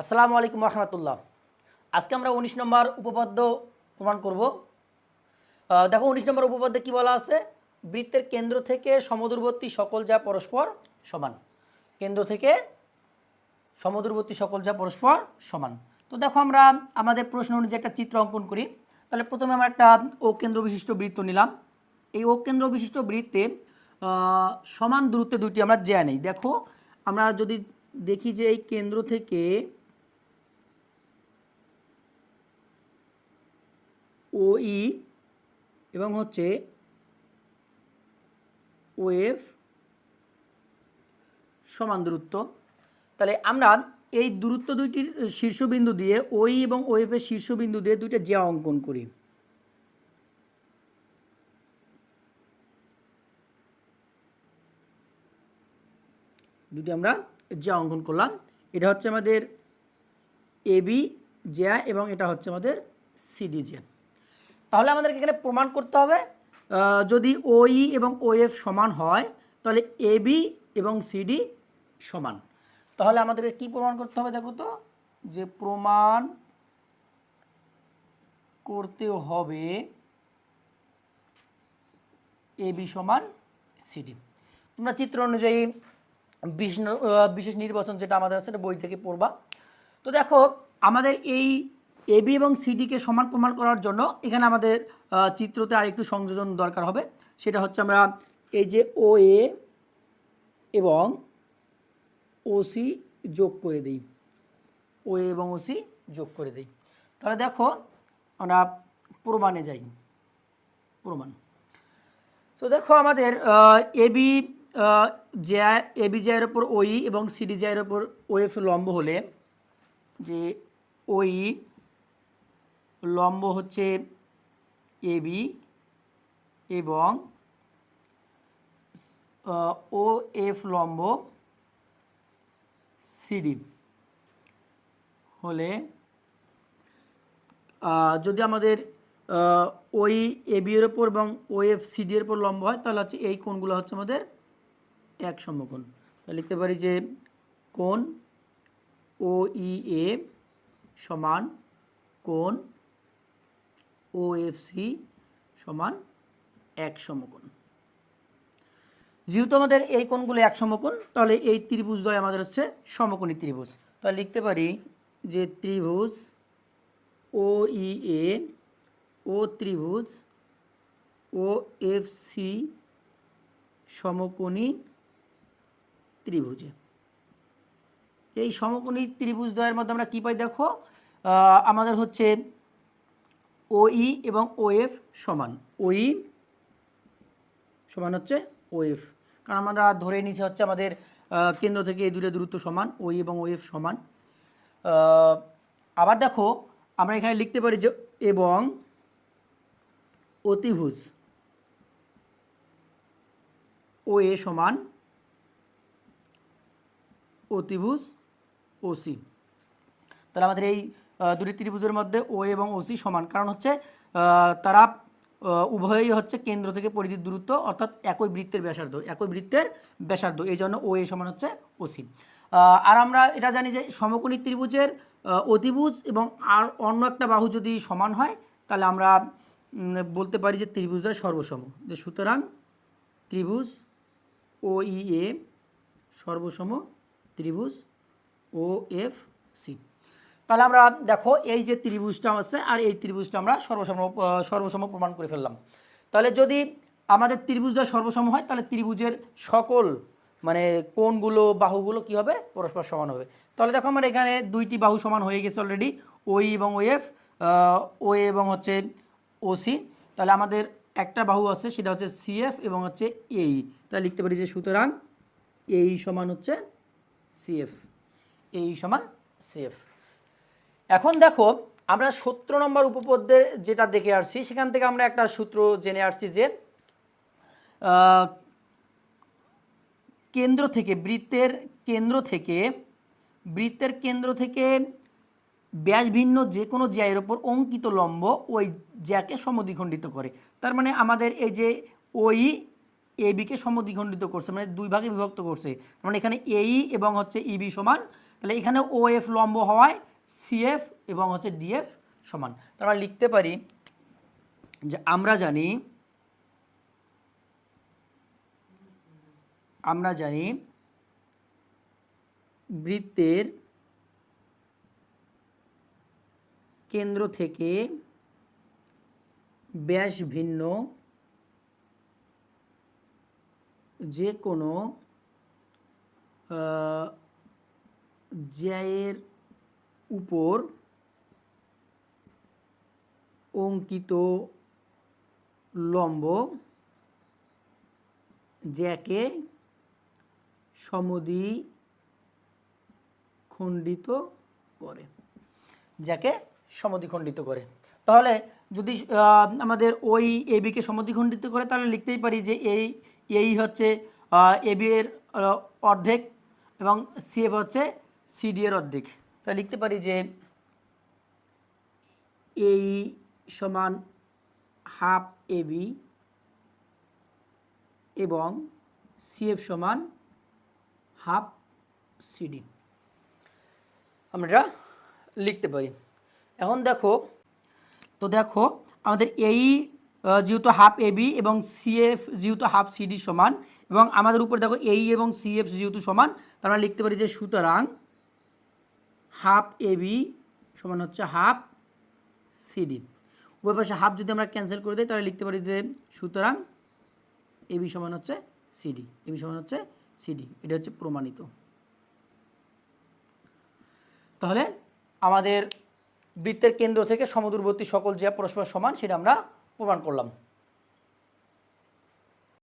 আসসালামু আলাইকুম রহমতুল্লাহ। আজকে আমরা উনিশ নম্বর উপপাদ্য প্রমাণ করব। দেখো উনিশ নম্বর উপপাদ্যে কি বলা আছে? বৃত্তের কেন্দ্র থেকে সমদূরবর্তী সকল যা পরস্পর সমান। কেন্দ্র থেকে সমদূরবর্তী সকল যা পরস্পর সমান। তো দেখো আমরা আমাদের প্রশ্ন অনুযায়ী একটা চিত্র অঙ্কন করি। তাহলে প্রথমে আমরা একটা ও কেন্দ্র বিশিষ্ট বৃত্ত নিলাম। এই ও কেন্দ্র বিশিষ্ট বৃত্তে সমান দূরত্বে দুটি আমরা জ্যা নেই। দেখো, আমরা যদি দেখি যে এই কেন্দ্র থেকে ও ই এবং হচ্ছে ওএফ সমান দূরত্ব। তাহলে আমরা এই দূরত্ব দুইটির শীর্ষবিন্দু দিয়ে ওই এবং ওএফের শীর্ষবিন্দু দিয়ে দুইটা জ্যা অঙ্কন করি। দুটি আমরা জ্যা অঙ্কন করলাম। এটা হচ্ছে আমাদের এবি জ্যা এবং এটা হচ্ছে আমাদের সিডি জ্যা। তাহলে আমাদেরকে এখানে প্রমাণ করতে হবে যদি ওই এবং ওএফ সমান হয়, তাহলে এ বি এবং সিডি সমান। তাহলে আমাদেরকে কি প্রমাণ করতে হবে দেখো তো? যে প্রমাণ করতে হবে এ বি সমান সিডি তোমরা চিত্র অনুযায়ী বিশেষ নির্বাচন যেটা আমাদের আছে বই থেকে পড়বা। তো দেখো, আমাদের এই এবি এবং সিডিকে সমান প্রমাণ করার জন্য এখানে আমাদের চিত্রতে আরেকটু সংযোজন দরকার হবে। সেটা হচ্ছে আমরা এই যে ও এ এবং ওসি যোগ করে দিই। ও এ এবং ওসি যোগ করে দিই। তাহলে দেখো আমরা প্রমাণে যাই। প্রমাণ। তো দেখো আমাদের এবি জ্যা এবি জ্যায়ের ওপর ওই এবং সিডি জ্যায়ের ওপর ওএফ লম্ব হলে যে ওই লম্ব হচ্ছে এবি এবং ও এফ লম্ব সিডি হলে যদি আমাদের ওই এবি এর ওপর এবং ও এফ সিডি এর উপর লম্ব হয়, তাহলে হচ্ছে এই কোণগুলো হচ্ছে আমাদের এক সমকোণ। তাহলে লিখতে পারি যে কোণ ও ই এ সমান কোণ ও এফ সি সমান এক সমকোণ। যেহেতু আমাদের এই কোণগুলো এক সমকোণ, তাহলে এই ত্রিভুজদ্বয় আমাদের হচ্ছে সমকোণী ত্রিভুজ। তাহলে লিখতে পারি যে ত্রিভুজ ও ই এ ও ত্রিভুজ ও এফ সি সমকোণী ত্রিভুজে। এই সমকোণী ত্রিভুজদ্বয়ের মধ্যে আমরা কী পাই দেখো? আমাদের হচ্ছে ওই এবং ওএফ সমান। ওই সমান হচ্ছে ওএফ কারণ আমরা ধরে নিয়েছি হচ্ছে আমাদের কেন্দ্র থেকে এই দুটো দূরত্ব সমান ওই এবং ওএফ সমান। আবার দেখো, আমরা এখানে লিখতে পারি যে এবং অতিভুজ ও এ সমান অতিভুজ ওসি তাহলে আমাদের এই দুটি ত্রিভুজের মধ্যে ও এবং ওসি সমান। কারণ হচ্ছে তারা উভয়ই হচ্ছে কেন্দ্র থেকে পরিধির দূরত্ব, অর্থাৎ একই বৃত্তের ব্যাসার্ধ, একই বৃত্তের ব্যাসার্ধ। এই জন্য ও এ সমান হচ্ছে ওসি আর আমরা এটা জানি যে সমকোণী ত্রিভুজের অতিভুজ এবং আর অন্য একটা বাহু যদি সমান হয়, তাহলে আমরা বলতে পারি যে ত্রিভুজটা সর্বসম। যে সুতরাং ত্রিভুজ ও ই এ সর্বসম ত্রিভুজ ও এফ সি তাহলে আমরা দেখো এই যে ত্রিভুজটা আছে আর এই ত্রিভুজটা আমরা সর্বসম সর্বসম প্রমাণ করে ফেললাম। তাহলে যদি আমাদের ত্রিভুজটা সর্বসম হয়, তাহলে ত্রিভুজের সকল মানে কোনগুলো বাহুগুলো কি হবে? পরস্পর সমান হবে। তাহলে দেখো আমার এখানে দুইটি বাহু সমান হয়ে গেছে অলরেডি ওই এবং ওএফ ও এবং হচ্ছে ওসি তাহলে আমাদের একটা বাহু আছে, সেটা হচ্ছে সিএফ এবং হচ্ছে এই তাহলে লিখতে পারি যে সুতরাং এই সমান হচ্ছে সিএফ এই সমান সিএফ এখন দেখো, আমরা সত্তর নম্বর উপপদ্যে যেটা দেখে আসছি, সেখান থেকে আমরা একটা সূত্র জেনে আসছি যে কেন্দ্র থেকে বৃত্তের কেন্দ্র থেকে, বৃত্তের কেন্দ্র থেকে ব্যাস ভিন্ন যে কোনো জ্যায়ের ওপর অঙ্কিত লম্ব ওই জ্যাকে সমদ্বিখণ্ডিত করে। তার মানে আমাদের এই যে ওই এ বিকে সমদ্বিখণ্ডিত করছে মানে দুই ভাগে বিভক্ত করছে। মানে এখানে এই এবং হচ্ছে ইবি সমান, তাহলে এখানে ও এফ লম্ব হওয়ায় সিএফ এবং হচ্ছে ডিএফ সমান। তার আমরা লিখতে পারি যে আমরা জানি আমরা জানি বৃত্তের কেন্দ্র থেকে ব্যাস ভিন্ন যে কোনো জ্যায়ের উপর অঙ্কিত লম্ব জ্যাকে সমদি খণ্ডিত করে। যাকে সমদ্বিখণ্ডিত করে। তাহলে যদি আমাদের ওই এবিকে সমদ্বিখণ্ডিত করে, তাহলে লিখতেই পারি যে এই এই হচ্ছে এবি এর অর্ধেক এবং সিএফ হচ্ছে সিডি এর অর্ধেক। তাহলে লিখতে পারি যে এই সমান হাফ এবি এবং সিএফ সমান হাফ সিডি আমরা লিখতে পারি। এখন দেখো, তো দেখো, আমাদের এই যেহেতু হাফ এবি এবং সিএফ যেহেতু হাফ সিডি সমান এবং আমাদের উপর দেখো এই এবং সিএফ যেহেতু সমান তার লিখতে পারি যে সুতরাং হাফ এবি সমান হচ্ছে হাফ সিডি উভয় পাশে হাফ যদি আমরা ক্যান্সেল করে দিই, তাহলে লিখতে পারি যে সুতরাং এবি সমান হচ্ছে সিডি এবি সমান হচ্ছে সিডি এটা হচ্ছে প্রমাণিত। তাহলে আমাদের বৃত্তের কেন্দ্র থেকে সমদূরবর্তী সকল যে পরস্পর সমান, সেটা আমরা প্রমাণ করলাম।